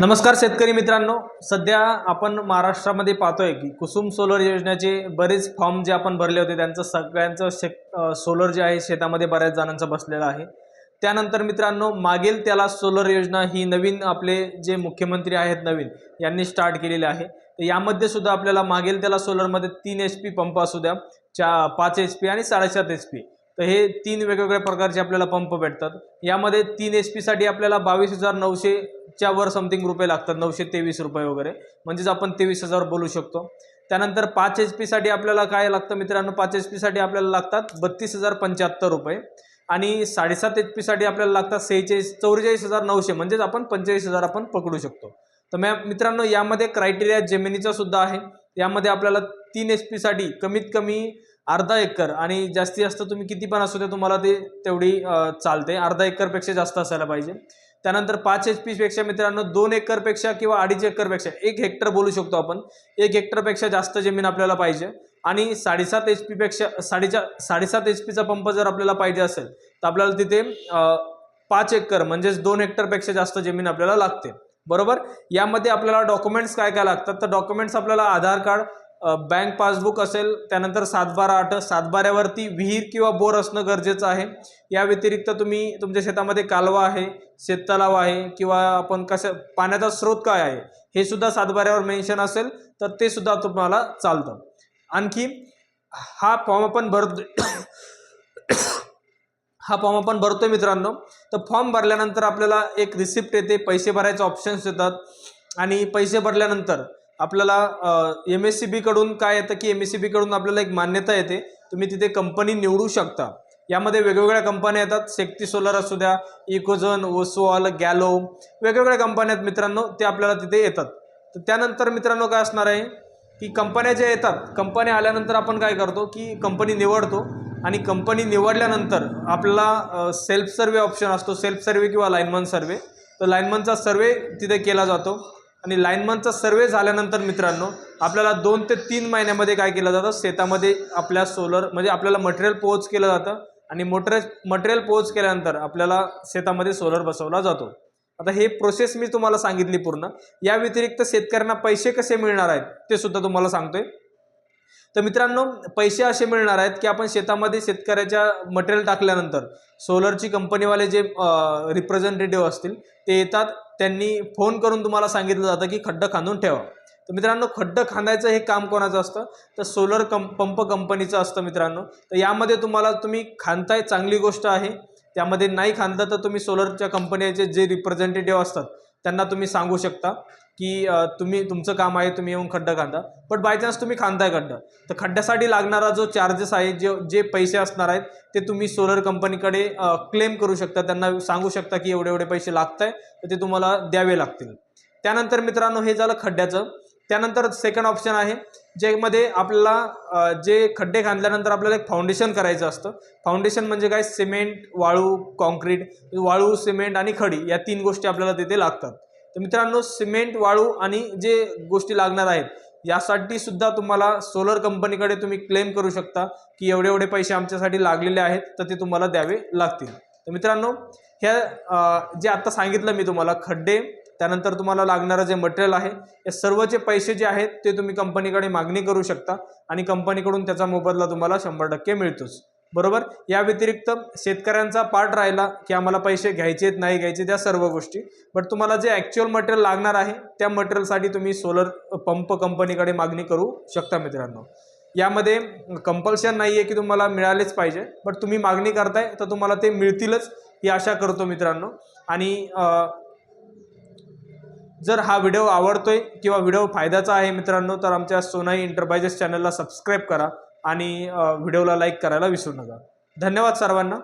नमस्कार शेतकरी मित्रांनो. सध्या आपण महाराष्ट्रामध्ये पाहतोय की कुसुम सोलर योजनेचे बरेच फॉर्म जे आपण भरले होते त्यांचं सगळ्यांचं शेत सोलर जे आहे शेतामध्ये बऱ्याच जणांचं बसलेलं आहे. त्यानंतर मित्रांनो मागेल त्याला सोलर योजना ही नवीन आपले जे मुख्यमंत्री आहेत नवीन यांनी स्टार्ट केलेली आहे. तर यामध्ये सुद्धा आपल्याला मागेल त्याला सोलरमध्ये तीन एच पी पंप असू द्या चा पाच एच पी आणि साडेसात एच पी तर हे तीन वेगवेगळ्या प्रकारचे आपल्याला पंप भेटतात. यामध्ये तीन एच पीसाठी आपल्याला बावीस हजार नऊशेच्या वर समथिंग रुपये लागतात नऊशे तेवीस रुपये वगैरे. म्हणजेच आपण तेवीस हजार बोलू शकतो. त्यानंतर पाच एच पीसाठी आपल्याला काय लागतं मित्रांनो? पाच एच पीसाठी आपल्याला लागतात बत्तीस हजार पंच्याहत्तर रुपये. आणि साडेसात एच पीसाठी आपल्याला लागतात सेहेचाळीस चौवेचाळीस हजार नऊशे. म्हणजेच आपण पंचेचाळीस हजार आपण पकडू शकतो. तर मॅ मित्रांनो यामध्ये क्रायटेरिया जेमिनीचा सुद्धा आहे. यामध्ये आपल्याला तीन एच पीसाठी कमीत कमी अर्धा एकर आणि जास्तीत जास्त तुम्ही किती पण असू द्या तुम्हाला ते तेवढी चालते. अर्धा एकरपेक्षा जास्त असायला पाहिजे. त्यानंतर पाच एच पीपेक्षा मित्रांनो दोन एकरपेक्षा किंवा अडीच एकरपेक्षा एक हेक्टर बोलू शकतो आपण. एक हेक्टरपेक्षा जास्त जमीन आपल्याला पाहिजे आणि साडेसात एच पीपेक्षा साडेचा साडेसात एच पीचा पंप जर आपल्याला पाहिजे असेल तर आपल्याला तिथे पाच एकर म्हणजेच दोन हेक्टरपेक्षा जास्त जमीन आपल्याला लागते. बरोबर? यामध्ये आपल्याला डॉक्युमेंट्स काय काय लागतात? तर डॉक्युमेंट्स आपल्याला आधार कार्ड बँक पासबुक असेल त्यानंतर सातबारा आठ सातबाऱ्यावरती विहीर किंवा बोर असणं गरजेचं आहे. या व्यतिरिक्त तुम्ही तुमच्या शेतामध्ये कालवा आहे शेततलाव आहे किंवा आपण कशा पाण्याचा स्रोत काय आहे हे सुद्धा सातबाऱ्यावर मेन्शन असेल तर ते सुद्धा तुम्हाला चालतं. आणखी हा फॉर्म आपण भरतो हा फॉर्म आपण भरतोय मित्रांनो तर फॉर्म भरल्यानंतर आपल्याला एक रिसिप्ट येते पैसे भरायचे ऑप्शन्स येतात. आणि पैसे भरल्यानंतर आपल्याला एम एस सी बीकडून काय येतं की एम एस सी बीकडून आपल्याला एक मान्यता येते. तुम्ही तिथे कंपनी निवडू शकता. यामध्ये वेगवेगळ्या कंपन्या येतात. सेक्टी सोलर असू द्या इकोझन ओसोल गॅलो वेगवेगळ्या कंपन्या आहेत मित्रांनो ते आपल्याला तिथे येतात. तर त्यानंतर मित्रांनो काय असणार आहे की कंपन्या ज्या येतात कंपन्या आल्यानंतर आपण काय करतो की कंपनी निवडतो आणि कंपनी निवडल्यानंतर आपल्याला सेल्फ सर्वे ऑप्शन असतो. सेल्फ सर्वे किंवा लाईनमन सर्वे तर लाईनमनचा सर्वे तिथे केला जातो. आणि लाईनमनचा सर्वे झाल्यानंतर मित्रांनो आपल्याला दोन ते तीन महिन्यामध्ये काय केलं जातं? शेतामध्ये आपल्या सोलर म्हणजे आपल्याला मटेरियल पोच केलं जातं आणि मोटर मटेरियल पोच केल्यानंतर आपल्याला शेतामध्ये सोलर बसवला जातो. आता हे प्रोसेस मी तुम्हाला सांगितली पूर्ण. या व्यतिरिक्त शेतकऱ्यांना पैसे कसे मिळणार आहेत ते सुद्धा तुम्हाला सांगतोय. तर मित्रांनो पैसे असे मिळणार आहेत की आपण शेतामध्ये शेतकऱ्याच्या मटेरियल टाकल्यानंतर सोलरची कंपनीवाले जे रिप्रेझेंटेटिव्ह असतील ते येतात त्यांनी फोन करून तुम्हाला सांगितलं जातं की खड्डं खांदून ठेवा. तर मित्रांनो खड्डं खांदायचं हे काम कोणाचं असतं? तर सोलर कं पंप कंपनीचं असतं मित्रांनो. तर यामध्ये तुम्हाला तुम्ही खांदताय चांगली गोष्ट आहे. त्यामध्ये नाही खांदलं तर तुम्ही सोलरच्या कंपनीचे जे रिप्रेझेंटेटिव्ह असतात त्यांना तुम्ही सांगू शकता की तुम्ही तुमचं काम आहे तुम्ही येऊन खड्डा खांदा. बट बाय चान्स तुम्ही खांदाय खड्डा. तर खड्ड्यासाठी लागणारा जो चार्जेस आहे जे जे पैसे असणार आहेत ते तुम्ही सोलर कंपनीकडे क्लेम करू शकता. त्यांना सांगू शकता की एवढे एवढे पैसे लागत आहे तर ते तुम्हाला द्यावे लागतील. त्यानंतर मित्रांनो हे झालं खड्ड्याचं. त्यानंतर सेकंड ऑप्शन आहे ज्यामध्ये आपल्याला जे खड्डे खांदल्यानंतर आपल्याला एक फाउंडेशन करायचं असतं. फाउंडेशन म्हणजे काय? सिमेंट वाळू कॉन्क्रीट वाळू सिमेंट आणि खडी या तीन गोष्टी आपल्याला तिथे लागतात. तर मित्रांनो सिमेंट वाळू आणि जे गोष्टी लागणार आहेत यासाठी सुद्धा तुम्हाला सोलर कंपनीकडे तुम्ही क्लेम करू शकता की एवढे एवढे पैसे आमच्यासाठी लागलेले आहेत तर ते तुम्हाला द्यावे लागतील. तर मित्रांनो ह्या जे आत्ता सांगितलं मी तुम्हाला खड्डे त्यानंतर तुम्हाला लागणारं जे मटेरियल आहे या सर्वचे पैसे जे आहेत ते तुम्ही कंपनीकडे मागणी करू शकता आणि कंपनीकडून त्याचा मोबदला तुम्हाला शंभर टक्के मिळतोच. बरोबर? या व्यतिरिक्त शेतकऱ्यांचा पार्ट राहिला की आम्हाला पैसे घ्यायचेत नाही घ्यायचे त्या सर्व गोष्टी. बट तुम्हाला जे ॲक्च्युअल मटेरियल लागणार आहे त्या मटेरियलसाठी तुम्ही सोलर पंप कंपनीकडे मागणी करू शकता मित्रांनो. यामध्ये कंपल्शन नाही आहे की तुम्हाला मिळालेच पाहिजे. बट तुम्ही मागणी करताय तर तुम्हाला ते मिळतीलच ही आशा करतो मित्रांनो. आणि जर हा व्हिडिओ आवडतोय किंवा व्हिडिओ फायद्याचा आहे मित्रांनो तर आमच्या सोनाई एंटरप्राइजेस चॅनलला सबस्क्राईब करा आणि व्हिडिओला लाईक करायला विसरू नका. धन्यवाद सर्वांना.